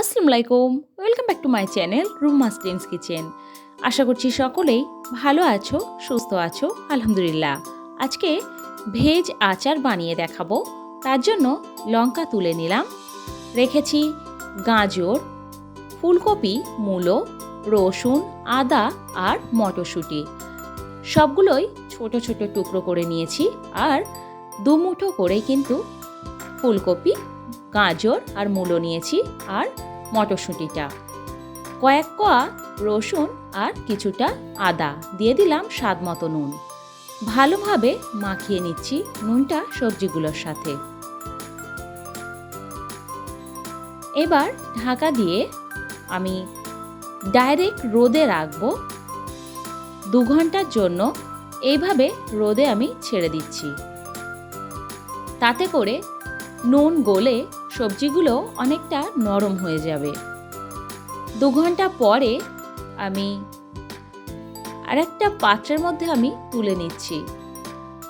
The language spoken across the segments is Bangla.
আসসালামু আলাইকুম welcome back to my channel রুমাস টেন্স কিচেন। আশা করছি সকলেই ভালো আছো, সুস্থ আছো, আলহামদুলিল্লাহ। আজকে ভেজ আচার বানিয়ে দেখাবো, তার জন্য লঙ্কা তুলে নিলাম। রেখেছি গাজর, ফুলকপি, মূলো, রসুন, আদা আর মটরশুঁটি। সবগুলোই ছোট ছোট টুকরো করে নিয়েছি আর দু মুঠো করেই কিন্তু ফুলকপি, গাজর আর মূলো নিয়েছি আর মটরশুঁটিটা। কয়েক কোয়া রসুন আর কিছুটা আদা দিয়ে দিলাম স্বাদ মতো নুন। ভালোভাবে মাখিয়ে নিচ্ছি নুনটা সবজিগুলোর সাথে। এবার ঢাকা দিয়ে আমি ডাইরেক্ট রোদে রাখব। দু ঘণ্টার জন্য এইভাবে রোদে আমি ছেড়ে দিচ্ছি। তাতে করে নুন গলে সবজিগুলো অনেকটা নরম হয়ে যাবে। দু ঘণ্টা পরে আমি আরেকটা পাত্রের মধ্যে আমি তুলে নিচ্ছি।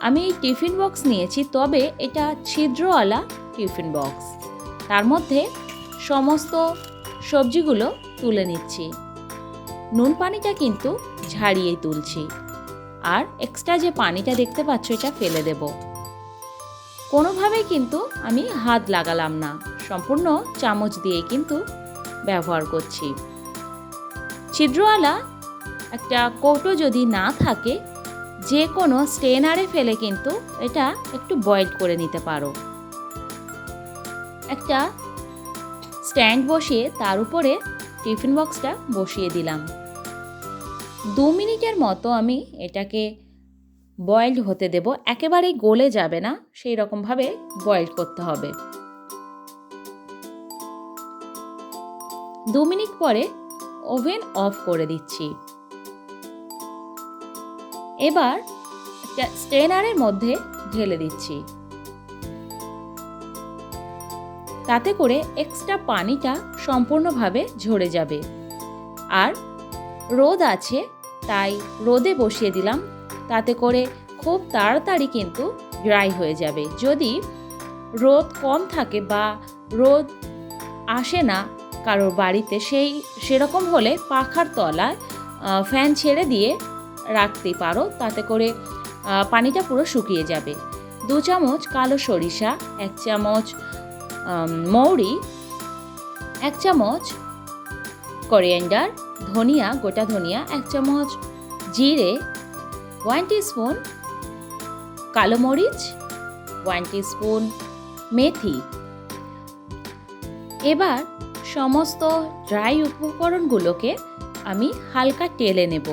আমি এই টিফিন বক্স নিয়েছি, তবে এটা ছিদ্রওয়ালা টিফিন বক্স। তার মধ্যে সমস্ত সবজিগুলো তুলে নিচ্ছি। নুন পানিটা কিন্তু ঝাড়িয়েই তুলছি। আর এক্সট্রা যে পানিটা দেখতে পাচ্ছ, এটা ফেলে দেবো। কোনোভাবেই কিন্তু আমি হাত লাগালাম না। সম্পূর্ণ চামচ দিয়ে কিন্তু ব্যবহার করছি। ছিদ্রওয়ালা একটা কৌটো যদি না থাকে যে কোনো স্টেনারে ফেলে কিন্তু এটা একটু বয়েল করে নিতে পারো। একটা স্ট্যান্ড বসিয়ে তার উপরে টিফিন বক্সটা বসিয়ে দিলাম। দু মিনিটের মতো আমি এটাকে বয়েলড হতে দেব। একেবারেই গলে যাবে না, সেই রকমভাবে বয়েলড করতে হবে। দু মিনিট পরে ওভেন অফ করে দিচ্ছি। এবার স্ট্রেনারের মধ্যে ঢেলে দিচ্ছি। তাতে করে এক্সট্রা পানিটা সম্পূর্ণভাবে ঝরে যাবে। আর রোদ আছে, তাই রোদে বসিয়ে দিলাম তাতে করে খুব তাড়াতাড়ি কিন্তু ড্রাই হয়ে যাবে। যদি রোদ কম থাকে বা রোদ আসে না কারোর বাড়িতে, সেই, সেরকম হলে পাখার তলায় ফ্যান ছেড়ে দিয়ে রাখতে পারো। তাতে করে পানিটা পুরো শুকিয়ে যাবে। দু চামচ কালো সরিষা, এক চামচ মৌরি, এক চামচ করিয়েন্ডার ধনিয়া, গোটা ধনিয়া, এক চামচ জিরে ওয়ান স্পুন কালো মরিচ, ওয়ান স্পুন মেথি। এবার সমস্ত ড্রাই উপকরণগুলোকে আমি হালকা টেলে নেব,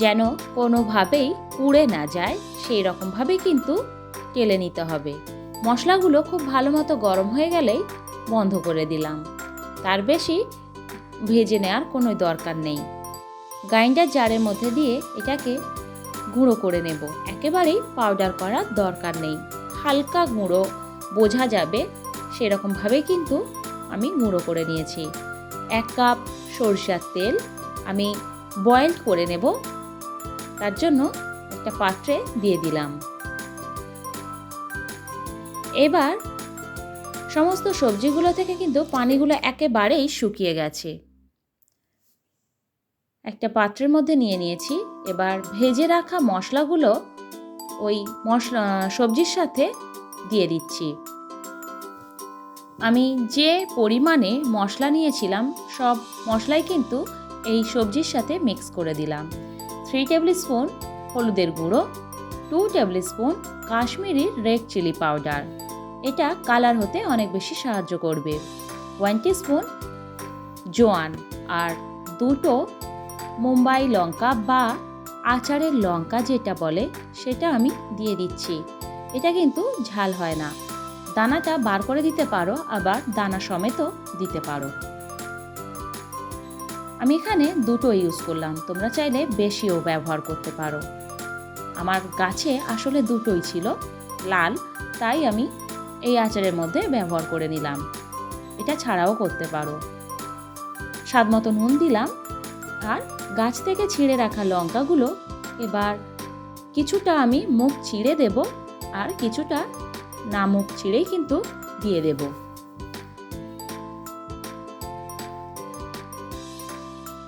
যেন কোনোভাবেই পুড়ে না যায় সেই রকমভাবে কিন্তু টেলে নিতে হবে। মশলাগুলো খুব ভালো মতো গরম হয়ে গেলেই বন্ধ করে দিলাম। তার বেশি ভেজে নেওয়ার কোনো দরকার নেই। গ্রাইন্ডার জারের মধ্যে দিয়ে এটাকে গুঁড়ো করে নেব। একেবারেই পাউডার করার দরকার নেই। হালকা গুঁড়ো, বোঝা যাবে সেরকমভাবে কিন্তু আমি গুঁড়ো করে নিয়েছি। এক কাপ সরষার তেল আমি বয়েল করে নেব। তার জন্য একটা পাত্রে দিয়ে দিলাম। এবার সমস্ত সবজিগুলো থেকে কিন্তু পানিগুলো একেবারেই শুকিয়ে গেছে। একটা পাত্রের মধ্যে নিয়ে নিয়েছি। এবার ভেজে রাখা মশলাগুলো ওই মশলা, সবজির সাথে দিয়ে দিচ্ছি। আমি যে পরিমাণে মশলা নিয়েছিলাম, সব মশলাই কিন্তু এই সবজির সাথে মিক্স করে দিলাম। থ্রি টেবিল স্পুন হলুদের গুঁড়ো two tablespoon Kashmiri red chilli powder এটা কালার হতে অনেক বেশি সাহায্য করবে। ওয়ান স্পুন জোয়ান। আর দুটো মুম্বাই লঙ্কা বা আচারের লঙ্কা যেটা বলে, সেটা আমি দিয়ে দিচ্ছি। এটা কিন্তু ঝাল হয় না। দানাটা বার করে দিতে পারো, আবার দানা সমেতও দিতে পারো। আমি এখানে দুটো ইউজ করলাম। তোমরা চাইলে বেশিও ব্যবহার করতে পারো। আমার গাছে আসলে দুটোই ছিল, লাল, তাই আমি এই আচারের মধ্যে ব্যবহার করে নিলাম। এটা ছাড়াও করতে পারো। স্বাদ মতো নুন দিলাম আর গাছ থেকে ছিঁড়ে রাখা লঙ্কাগুলো এবার কিছুটা আমি মুখ ছিঁড়ে দেব আর কিছুটা না মুখ ছিঁড়েই কিন্তু দিয়ে দেব।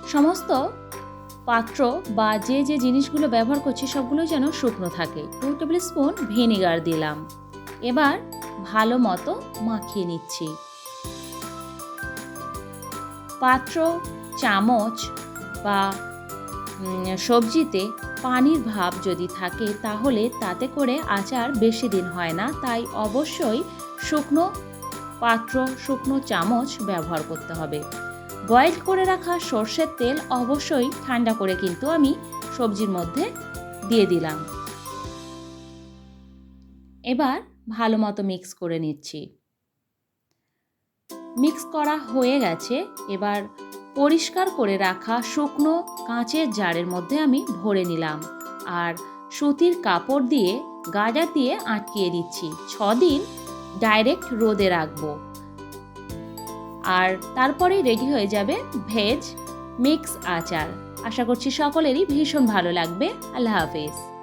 সমস্ত পাত্র বা যে যে জিনিসগুলো ব্যবহার করছি সবগুলো যেন শুকনো থাকে। টু টেবিল স্পুন ভিনিগার দিলাম। এবার ভালো মতো মাখিয়ে নিচ্ছি। পাত্র, চামচ বা সবজিতে পানির ভাব যদি থাকে তাহলে তাতে করে আচার বেশি দিন হয় না। তাই অবশ্যই শুকনো পাত্র, শুকনো চামচ ব্যবহার করতে হবে। বয়েল করে রাখা সর্ষের তেল অবশ্যই ঠান্ডা করে কিন্তু আমি সবজির মধ্যে দিয়ে দিলাম। এবার ভালো মতো মিক্স করে নিচ্ছি। মিক্স করা হয়ে গেছে। এবার পরিষ্কার করে রাখা শুকনো কাঁচের জারের মধ্যে আমি ভরে নিলাম। আর সুতির কাপড় দিয়ে গাজার দিয়ে আটকিয়ে দিচ্ছি। দিন ডাইরেক্ট রোদে রাখব। আর তারপরেই রেডি হয়ে যাবে ভেজ মিক্স আচার। আশা করছি সকলেরই ভীষণ ভালো লাগবে। আল্লাহ হাফেজ।